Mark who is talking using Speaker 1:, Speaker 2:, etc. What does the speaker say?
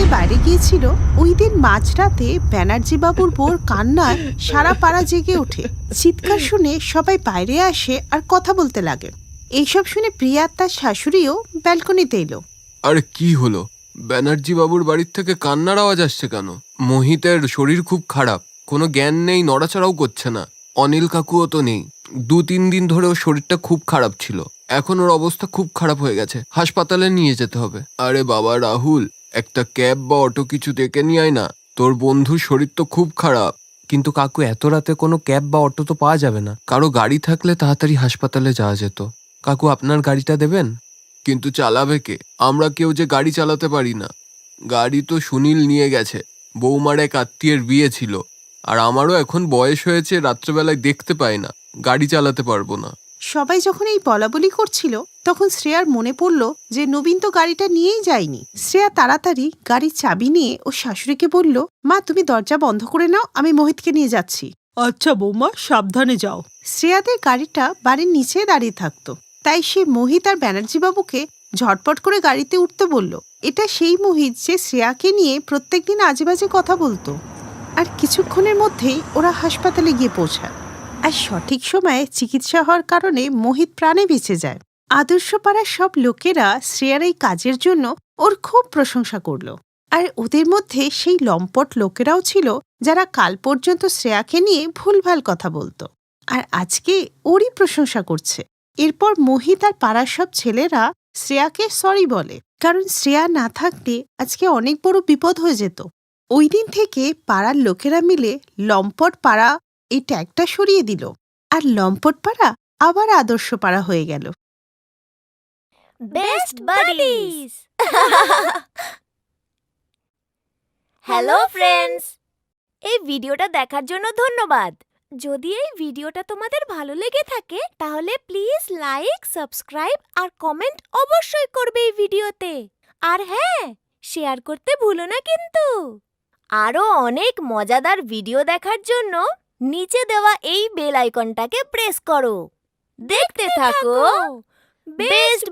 Speaker 1: কাজে বাইরে গিয়েছিল, ওই দিন মাঝরাতে ব্যানার্জি বাবুর বোর কান্নায় সারা পাড়া জেগে ওঠে। চিৎকার শুনে সবাই বাইরে আসে আর কথা বলতে লাগে। এইসব শুনে প্রিয়া তার শাশুড়িও ব্যালকনিতে এলো।
Speaker 2: আরে কি হলো? ব্যানার্জি বাবুর বাড়ির থেকে কান্নার আওয়াজ আসছে কেন? মোহিতের শরীর খুব খারাপ। কোনো জ্ঞান নেই, নড়াচড়াও করছে না। অনিল কাকুও তো নেই। দু তিন দিন ধরে ওর শরীরটা খুব খারাপ ছিল। এখন ওর অবস্থা খুব খারাপ হয়ে গেছে। হাসপাতালে নিয়ে যেতে হবে। আরে বাবা, রাহুল একটা ক্যাব বা অটো কিছু ডেকে নিয়ে আয় না। তোর বন্ধুর শরীর তো খুব খারাপ। কিন্তু কাকু এত রাতে কোনো ক্যাব বা অটো তো পাওয়া যাবে না। কারও গাড়ি থাকলে তাড়াতাড়ি হাসপাতালে যাওয়া যেত। কাকু আপনার গাড়িটা দেবেন? কিন্তু চালাবে কে? আমরা কেউ যে গাড়ি চালাতে পারি না। গাড়ি তো সুনীল নিয়ে গেছে। বৌমার এক আত্মীয়ের বিয়ে ছিল। আর আমারও এখন বয়স হয়েছে রাত্রেবেলায় দেখতে পাই না। গাড়ি চালাতে পারব না।
Speaker 1: সবাই যখন এই বলাবলি করছিল তখন শ্রেয়ার মনে পড়ল যে নবীন তো গাড়িটা নিয়েই যায়নি। শ্রেয়া তাড়াতাড়ি গাড়ির চাবি নিয়ে ও শাশুড়িকে বলল মা তুমি দরজা বন্ধ করে নাও আমি মোহিতকে নিয়ে যাচ্ছি। আচ্ছা বৌমা সাবধানে যাও। শ্রেয়াদের গাড়িটা বাড়ির নিচে দাঁড়িয়ে থাকতো। তাই সে মোহিত আর ব্যানার্জি বাবুকে ঝটপট করে গাড়িতে উঠতে বলল এটা সেই মোহিত যে শ্রেয়াকে নিয়ে প্রত্যেকদিন আজে বাজে কথা বলতো। আর কিছুক্ষণের মধ্যেই ওরা হাসপাতালে গিয়ে পৌঁছায়। আর সঠিক সময়ে চিকিৎসা হওয়ার কারণে মোহিত প্রাণে বেঁচে যায়। আদর্শপাড়ার সব লোকেরা শ্রেয়ার এই কাজের জন্য ওর খুব প্রশংসা করল। আর ওদের মধ্যে সেই লম্পট লোকেরাও ছিল যারা কাল পর্যন্ত শ্রেয়াকে নিয়ে ভুলভাল কথা বলতো। আর আজকে ওরই প্রশংসা করছে। এরপর মোহিত আর পাড়ার সব ছেলেরা শ্রেয়াকে সরি বলে। কারণ শ্রেয়া না থাকলে আজকে অনেক বড় বিপদ হয়ে যেত। ওই দিন থেকে পাড়ার লোকেরা মিলে লম্পট পাড়া এই ট্যাগটা সরিয়ে দিল। আর লম্পট পাড়া আবার আদর্শ পাড়া হয়ে গেল।
Speaker 3: বেস্ট বাডিজ হ্যালো ফ্রেন্ডস এই ভিডিওটা দেখার জন্য ধন্যবাদ। যদি এই ভিডিওটা তোমাদের ভালো লেগে থাকে তাহলে প্লিজ লাইক সাবস্ক্রাইব আর কমেন্ট অবশ্যই করবে এই ভিডিওতে। আর হ্যাঁ শেয়ার করতে ভুলো না কিন্তু। আরও অনেক মজাদার ভিডিও দেখার জন্য নিচে দেওয়া এই বেল আইকনটাকে প্রেস করো। দেখতে থাকো। বেস্ট